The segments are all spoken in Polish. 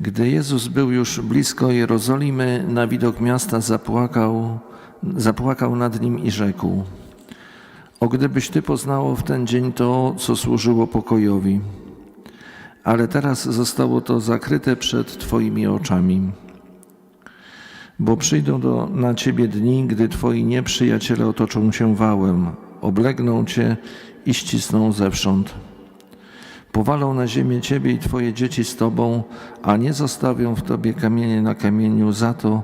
Gdy Jezus był już blisko Jerozolimy, na widok miasta zapłakał, zapłakał nad nim i rzekł: O gdybyś ty poznało w ten dzień to, co służyło pokojowi, ale teraz zostało to zakryte przed twoimi oczami. Bo przyjdą do, na ciebie dni, gdy twoi nieprzyjaciele otoczą cię wałem, oblegną cię i ścisną zewsząd. Powalą na ziemię ciebie i twoje dzieci z tobą, a nie zostawią w tobie kamienie na kamieniu za to,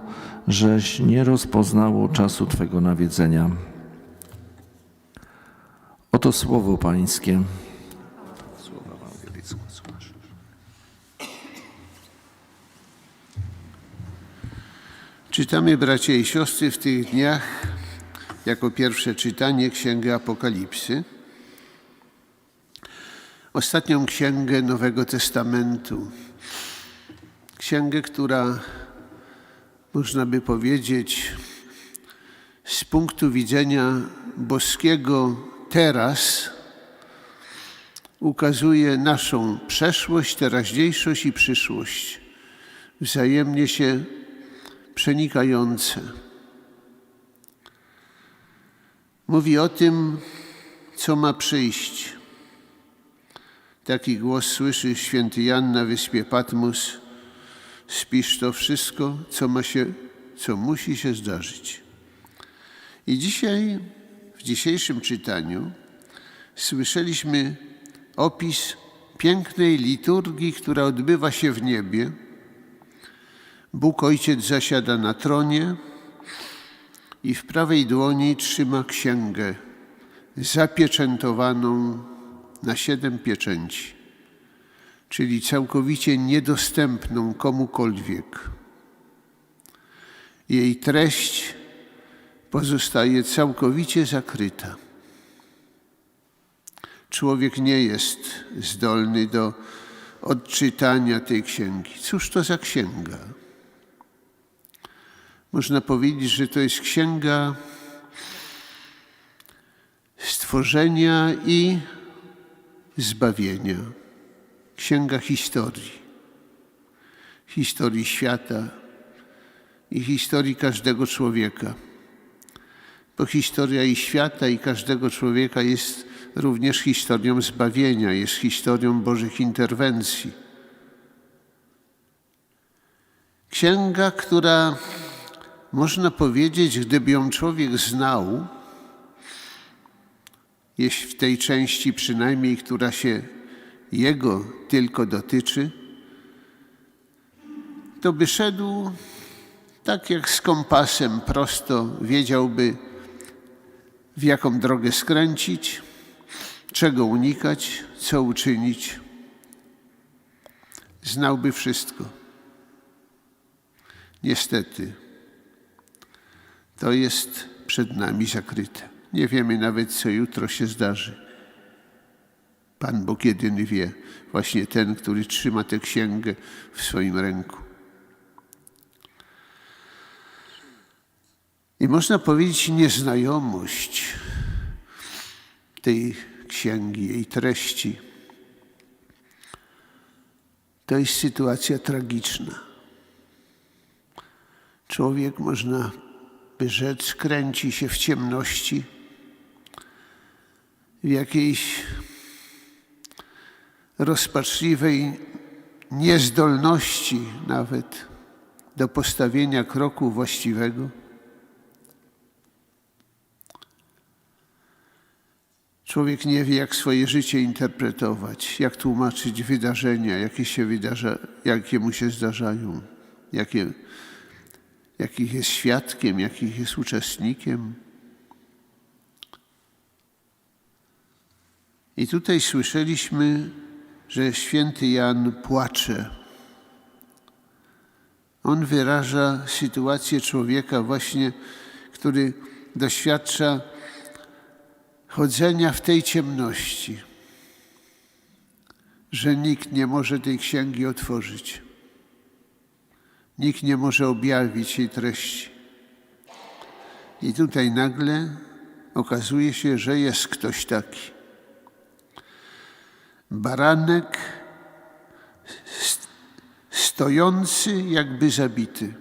żeś nie rozpoznało czasu twego nawiedzenia. Oto słowo Pańskie. Czytamy, bracia i siostry, w tych dniach jako pierwsze czytanie Księgę Apokalipsy. Ostatnią księgę Nowego Testamentu. Księgę, która można by powiedzieć z punktu widzenia boskiego teraz ukazuje naszą przeszłość, teraźniejszość i przyszłość. Wzajemnie się przenikające. Mówi o tym, co ma przyjść. Taki głos słyszy święty Jan na wyspie Patmos. Spisz to wszystko, co, ma się, co musi się zdarzyć. I dzisiaj, w dzisiejszym czytaniu, słyszeliśmy opis pięknej liturgii, która odbywa się w niebie. Bóg Ojciec zasiada na tronie i w prawej dłoni trzyma księgę zapieczętowaną na siedem pieczęci, czyli całkowicie niedostępną komukolwiek. Jej treść pozostaje całkowicie zakryta. Człowiek nie jest zdolny do odczytania tej księgi. Cóż to za księga? Można powiedzieć, że to jest księga stworzenia i zbawienia. Księga historii. Historii świata i historii każdego człowieka. Bo historia i świata i każdego człowieka jest również historią zbawienia, jest historią Bożych interwencji. Księga, która można powiedzieć, gdyby ją człowiek znał, jeśli w tej części przynajmniej, która się jego tylko dotyczy, to by szedł tak jak z kompasem prosto, wiedziałby w jaką drogę skręcić, czego unikać, co uczynić. Znałby wszystko. Niestety, to jest przed nami zakryte. Nie wiemy nawet, co jutro się zdarzy. Pan Bóg jedyny wie, właśnie ten, który trzyma tę księgę w swoim ręku. I można powiedzieć, nieznajomość tej księgi, jej treści, to jest sytuacja tragiczna. Człowiek, można by rzec, kręci się w ciemności, w jakiejś rozpaczliwej niezdolności nawet do postawienia kroku właściwego. Człowiek nie wie, jak swoje życie interpretować, jak tłumaczyć wydarzenia, jakie, się wydarza, jakie mu się zdarzają, jakie, jakich jest świadkiem, jakich jest uczestnikiem. I tutaj słyszeliśmy, że święty Jan płacze. On wyraża sytuację człowieka właśnie, który doświadcza chodzenia w tej ciemności, że nikt nie może tej księgi otworzyć. Nikt nie może objawić jej treści. I tutaj nagle okazuje się, że jest ktoś taki. Baranek stojący jakby zabity,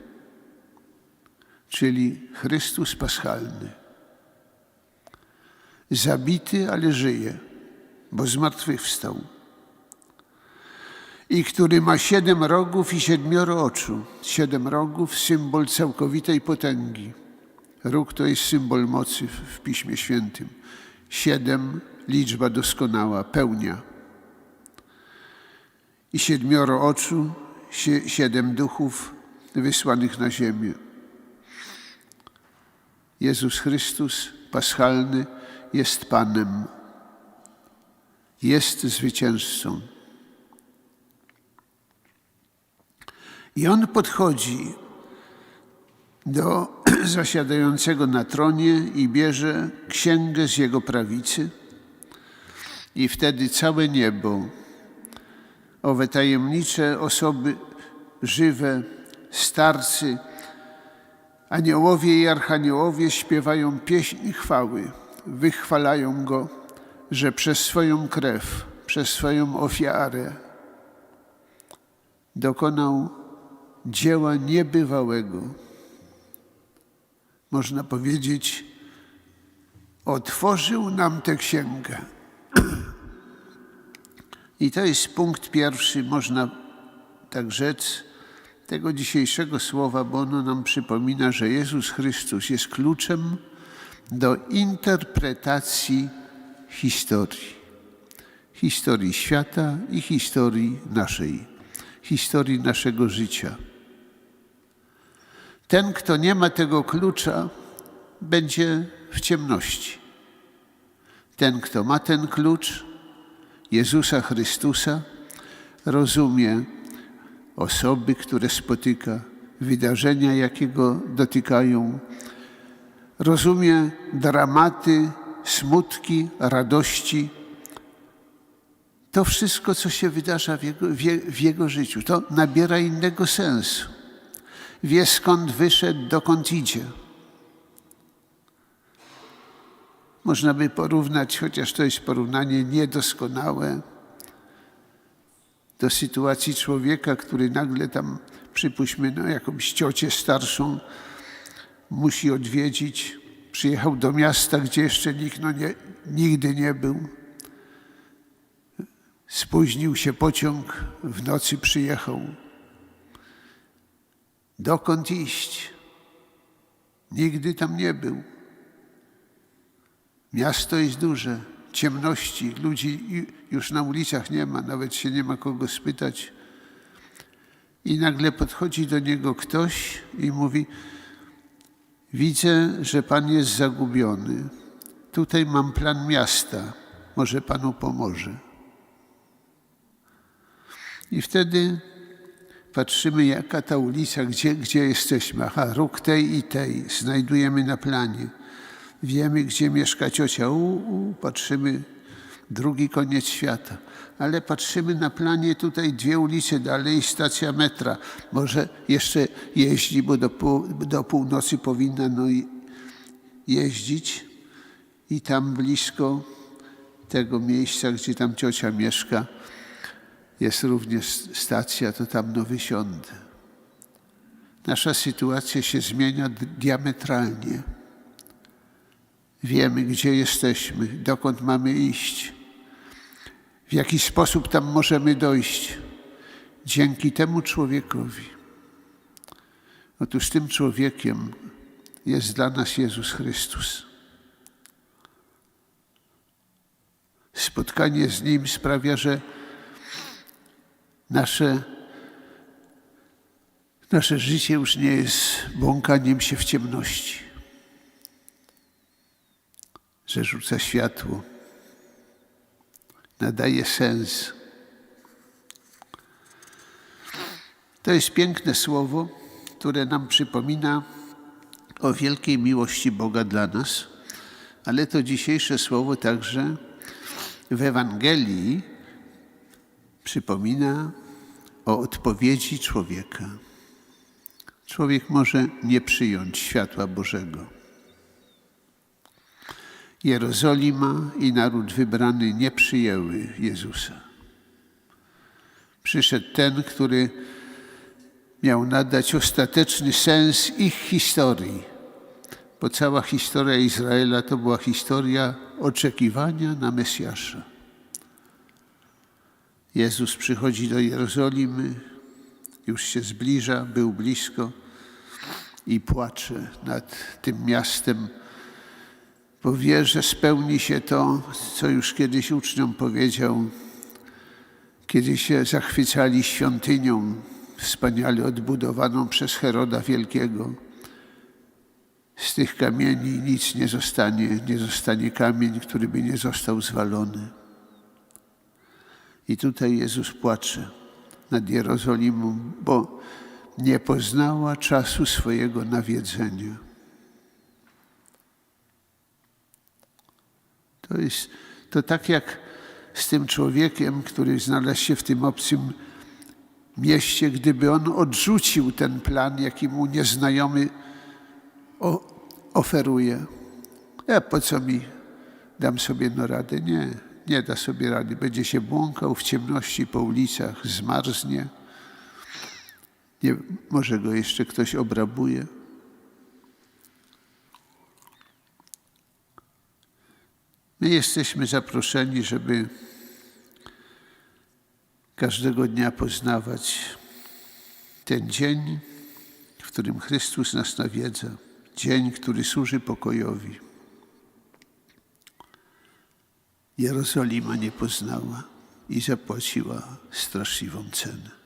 czyli Chrystus Paschalny. Zabity, ale żyje, bo zmartwychwstał. I który ma siedem rogów i siedmioro oczu. Siedem rogów, symbol całkowitej potęgi. Róg to jest symbol mocy w, Piśmie Świętym. Siedem, liczba doskonała, pełnia. I siedmioro oczu, sie, siedem duchów wysłanych na ziemię. Jezus Chrystus, paschalny, jest Panem, jest zwycięzcą. I on podchodzi do zasiadającego na tronie i bierze księgę z jego prawicy, i wtedy całe niebo, owe tajemnicze osoby żywe, starcy, aniołowie i archaniołowie śpiewają pieśń chwały, wychwalają go, że przez swoją krew, przez swoją ofiarę dokonał dzieła niebywałego. Można powiedzieć, otworzył nam tę księgę. I to jest punkt pierwszy, można tak rzec, tego dzisiejszego słowa, bo ono nam przypomina, że Jezus Chrystus jest kluczem do interpretacji historii. Historii świata i historii naszej, historii naszego życia. Ten, kto nie ma tego klucza, będzie w ciemności. Ten, kto ma ten klucz, Jezusa Chrystusa, rozumie osoby, które spotyka, wydarzenia, jakie go dotykają, rozumie dramaty, smutki, radości. To wszystko, co się wydarza w jego, w je- w jego życiu, to nabiera innego sensu. Wie skąd wyszedł, dokąd idzie. Można by porównać, chociaż to jest porównanie niedoskonałe, do sytuacji człowieka, który nagle tam, przypuśćmy, no, jakąś ciocię starszą musi odwiedzić. Przyjechał do miasta, gdzie jeszcze nikt no, nie, nigdy nie był. Spóźnił się pociąg, w nocy przyjechał. Dokąd iść? Nigdy tam nie był. Miasto jest duże, ciemności, ludzi już na ulicach nie ma, nawet się nie ma kogo spytać. I nagle podchodzi do niego ktoś i mówi: Widzę, że pan jest zagubiony. Tutaj mam plan miasta, może panu pomoże. I wtedy patrzymy, jaka ta ulica, gdzie, gdzie jesteśmy. Aha, róg tej i tej znajdujemy na planie. Wiemy, gdzie mieszka ciocia. U, u, patrzymy, drugi koniec świata. Ale patrzymy na planie tutaj dwie ulice dalej, stacja metra. Może jeszcze jeździ, bo do, do północy powinna no, jeździć. I tam blisko tego miejsca, gdzie tam ciocia mieszka, jest również stacja, to tam no wysiądę. Nasza sytuacja się zmienia diametralnie. Wiemy, gdzie jesteśmy, dokąd mamy iść, w jaki sposób tam możemy dojść. Dzięki temu człowiekowi. Otóż tym człowiekiem jest dla nas Jezus Chrystus. Spotkanie z Nim sprawia, że nasze, nasze życie już nie jest błąkaniem się w ciemności, że rzuca światło, nadaje sens. To jest piękne słowo, które nam przypomina o wielkiej miłości Boga dla nas, ale to dzisiejsze słowo także w Ewangelii przypomina o odpowiedzi człowieka. Człowiek może nie przyjąć światła Bożego. Jerozolima i naród wybrany nie przyjęły Jezusa. Przyszedł ten, który miał nadać ostateczny sens ich historii. Bo cała historia Izraela to była historia oczekiwania na Mesjasza. Jezus przychodzi do Jerozolimy, już się zbliża, był blisko i płacze nad tym miastem, bo wie, że spełni się to, co już kiedyś uczniom powiedział, kiedy się zachwycali świątynią wspaniale odbudowaną przez Heroda Wielkiego. Z tych kamieni nic nie zostanie, nie zostanie kamień, który by nie został zwalony. I tutaj Jezus płacze nad Jerozolimą, bo nie poznała czasu swojego nawiedzenia. To jest to tak jak z tym człowiekiem, który znalazł się w tym obcym mieście, gdyby on odrzucił ten plan, jaki mu nieznajomy oferuje. Ja po co mi dam sobie no radę? Nie, nie da sobie rady. Będzie się błąkał w ciemności po ulicach, zmarznie. Nie, może go jeszcze ktoś obrabuje. My jesteśmy zaproszeni, żeby każdego dnia poznawać ten dzień, w którym Chrystus nas nawiedza, dzień, który służy pokojowi. Jerozolima nie poznała i zapłaciła straszliwą cenę.